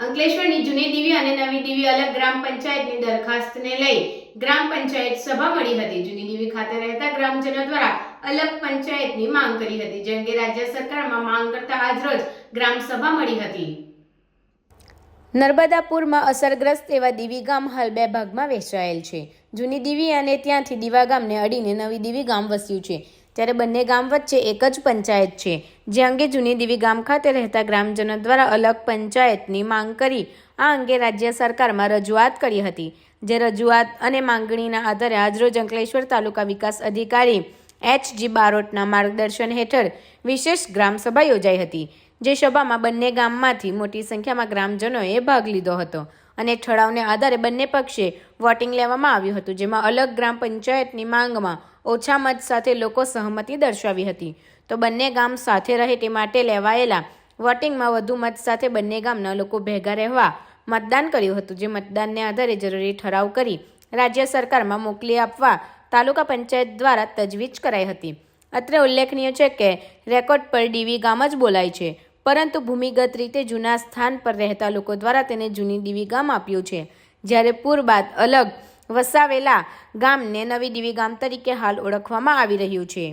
અંકલેશ્વરની જૂની દીવી અને નવી દીવી અલગ ગ્રામ પંચાયતની દરખાસ્તને લઈ ગ્રામ પંચાયત સભા મળી હતી. જૂની દીવી ખાતે રહેતા ગ્રામજનો દ્વારા અલગ પંચાયતની માંગ કરી હતી, જે અંગે રાજ્ય સરકારમાં માંગ કરતા આજરોજ ગ્રામ સભા મળી હતી. નર્મદાપુરમાં અસરગ્રસ્ત એવા દીવી ગામ હાલ બે ભાગમાં વહેંચાયેલ છે. જૂની દીવી અને ત્યાંથી દીવા ગામને અડીને નવી દીવી ગામ વસ્યું છે. ત્યારે બંને ગામ વચ્ચે એક જ પંચાયત છે, જે અંગે જૂની દીવી ગામ ખાતે રહેતા ગ્રામજનો દ્વારા અલગ પંચાયતની માંગ કરી. આ અંગે રાજ્ય સરકારમાં રજૂઆત કરી હતી, જે રજૂઆત અને માંગણીના આધારે આજરોજ અંકલેશ્વર તાલુકા વિકાસ અધિકારી એચ જી બારોટના માર્ગદર્શન હેઠળ વિશેષ ગ્રામસભા યોજાઈ હતી, જે સભામાં બંને ગામમાંથી મોટી સંખ્યામાં ગ્રામજનોએ ભાગ લીધો હતો અને ઠરાવને આધારે બંને પક્ષે વોટિંગ લેવામાં આવ્યું હતું, જેમાં અલગ ગ્રામ પંચાયતની માંગમાં ઓછા મત સાથે લોકો સહમતિ દર્શાવી હતી. તો બંને ગામ સાથે રહે તે માટે લેવાયેલા વોટિંગમાં વધુ મત સાથે બંને ગામના લોકો ભેગા રહેવા મતદાન કર્યું હતું, જે મતદાનને આધારે જરૂરી ઠરાવ કરી રાજ્ય સરકારમાં મોકલી આપવા તાલુકા પંચાયત દ્વારા તજવીજ કરાઈ હતી. અત્રે ઉલ્લેખનીય છે કે રેકોર્ડ પર ડીવી ગામ જ બોલાય છે, પરંતુ ભૂમિગત રીતે જૂના સ્થાન પર રહેતા લોકો દ્વારા તેને જૂની દીવી ગામ આપ્યું છે. જ્યારે પૂર બાદ અલગ વસાવેલા ગામને નવી દીવી ગામ તરીકે હાલ ઓળખવામાં આવી રહ્યું છે.